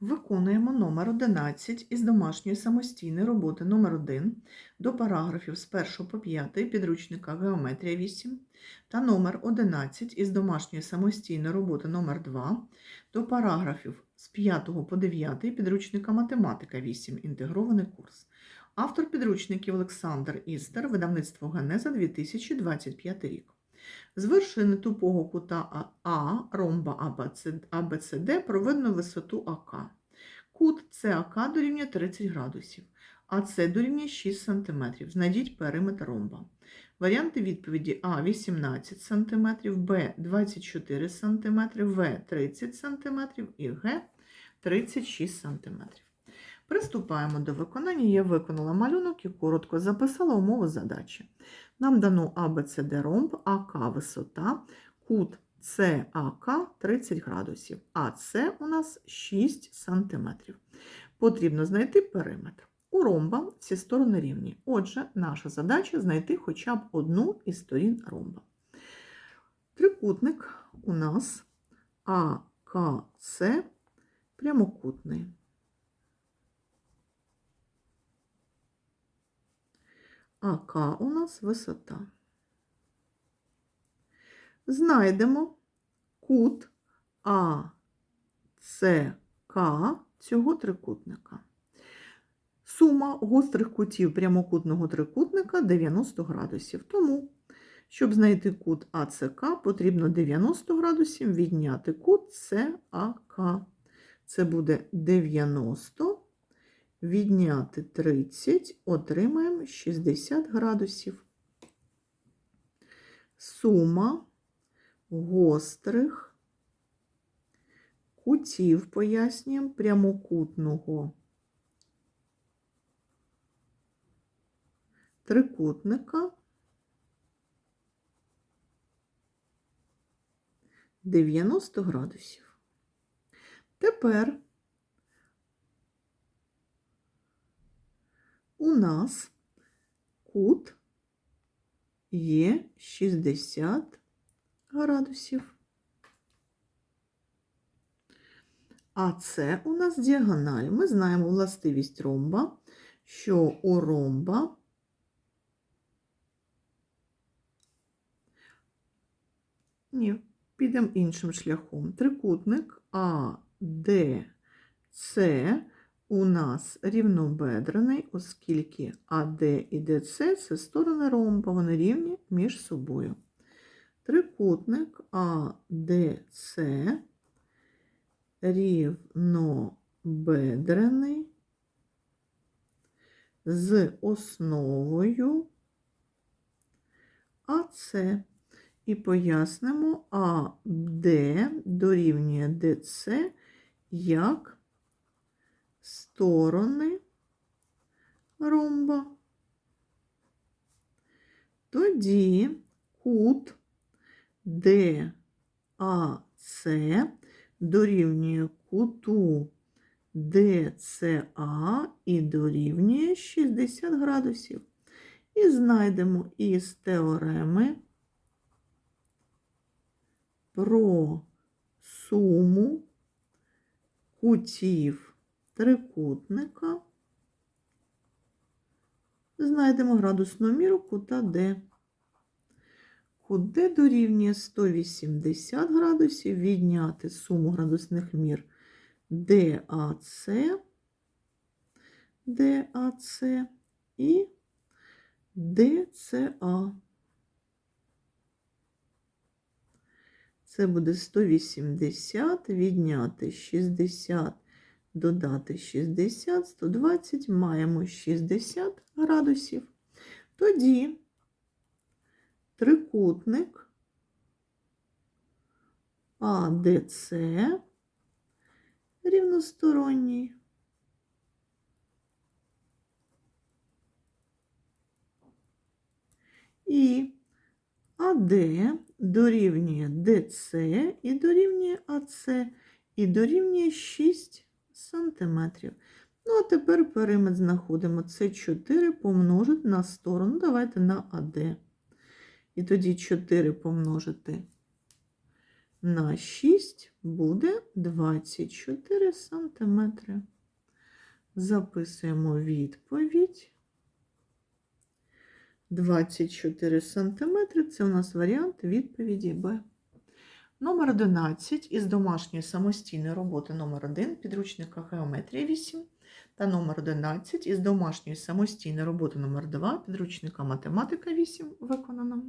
Виконуємо номер 11 із домашньої самостійної роботи номер 1 до параграфів з 1 по 5 підручника Геометрія 8 та номер 11 із домашньої самостійної роботи номер 2 до параграфів з 5 по 9 підручника Математика 8 інтегрований курс. Автор підручників Олександр Істер, видавництво Генеза 2025 рік. З вершини тупого кута А ромба АБЦД проведено висоту АК. Кут САК дорівнює 30 градусів, а С дорівнює 6 см. Знайдіть периметр ромба. Варіанти відповіді А 18 см, Б 24 см, В 30 см і Г 36 см. Приступаємо до виконання. Я виконала малюнок і коротко записала умови задачі. Нам дано ABCD ромб, АК висота, кут САК 30 градусів, а С у нас 6 см. Потрібно знайти периметр. У ромба всі сторони рівні. Отже, наша задача знайти хоча б одну із сторін ромба. Трикутник у нас АКС прямокутний. АК у нас висота. Знайдемо кут АЦК цього трикутника. Сума гострих кутів прямокутного трикутника 90 градусів. Тому, щоб знайти кут АЦК, потрібно 90 градусів відняти кут САК. Це буде 90 відняти 30, отримаємо 60 градусів. Сума гострих кутів, пояснюємо, прямокутного трикутника 90 градусів. Тепер у нас кут є 60 градусів. А це у нас діагональ. Ми знаємо властивість ромба, що у ромба ні, підемо іншим шляхом. Трикутник А, Д, С у нас рівнобедрений, оскільки АД і ДЦ це сторони ромба, вони рівні між собою. Трикутник АДЦ рівнобедрений з основою АЦ. І пояснимо АД дорівнює ДЦ як сторони ромба. Тоді кут ДАЦ дорівнює куту ДЦА і дорівнює 60 градусів. І знайдемо із теореми про суму кутів трикутника. Знайдемо градусну міру кута Д. Кут Д дорівнює 180 градусів, відняти суму градусних мір ДАЦ, ДАЦ і ДЦА. Це буде 180, відняти 60, додати 60, 120, маємо 60 градусів. Тоді трикутник АДЦ рівносторонній. І АД дорівнює ДЦ і дорівнює АЦ і дорівнює 6 сантиметрів. Ну, а тепер периметр знаходимо. Це 4 помножити на сторону. Давайте на АД. І тоді 4 помножити на 6 буде 24 сантиметри. Записуємо відповідь. 24 сантиметри – це у нас варіант відповіді Б. Номер 11 із домашньої самостійної роботи номер 1 підручника Геометрія 8 та номер 11 із домашньої самостійної роботи номер 2 підручника Математика 8 виконано.